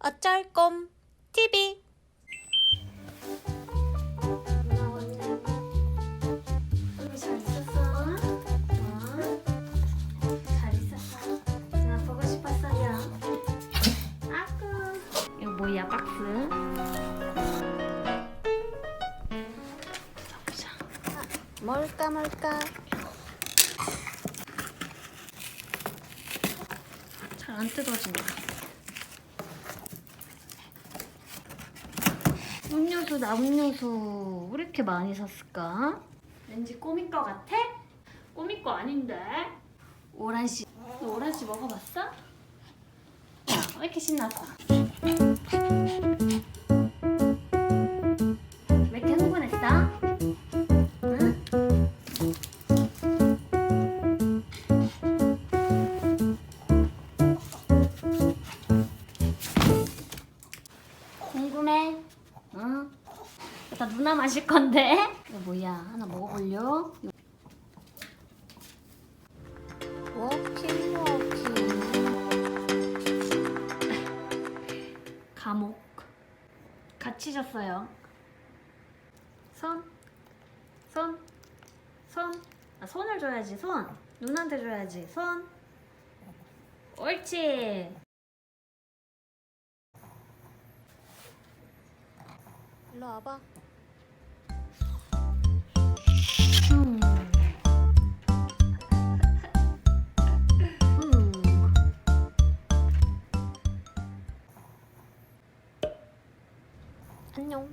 어쩔 꼼 TV 잘 있었어? 어? 잘 있었어? 나 보고 싶었어요. 아구. 이거 뭐야 박스? 보자. 뭘까 뭘까 잘 안 뜯어진다. 음료수 왜 이렇게 많이 샀을까? 왠지 꼬미 거 같아? 꼬미 거 아닌데? 오란씨 너 오란씨 먹어봤어? 왜 이렇게 신났어? 왜 이렇게 흥분했어? 응? 궁금해? 응? 나 누나 마실 건데? 이거 뭐야? 하나 먹어볼려? 워킹 워킹. 감옥. 잤어요. 손, 손, 손. 아, 손을 줘야지 손. 누나한테 줘야지 손. 옳지 일로 와봐. 음. 음. 안녕.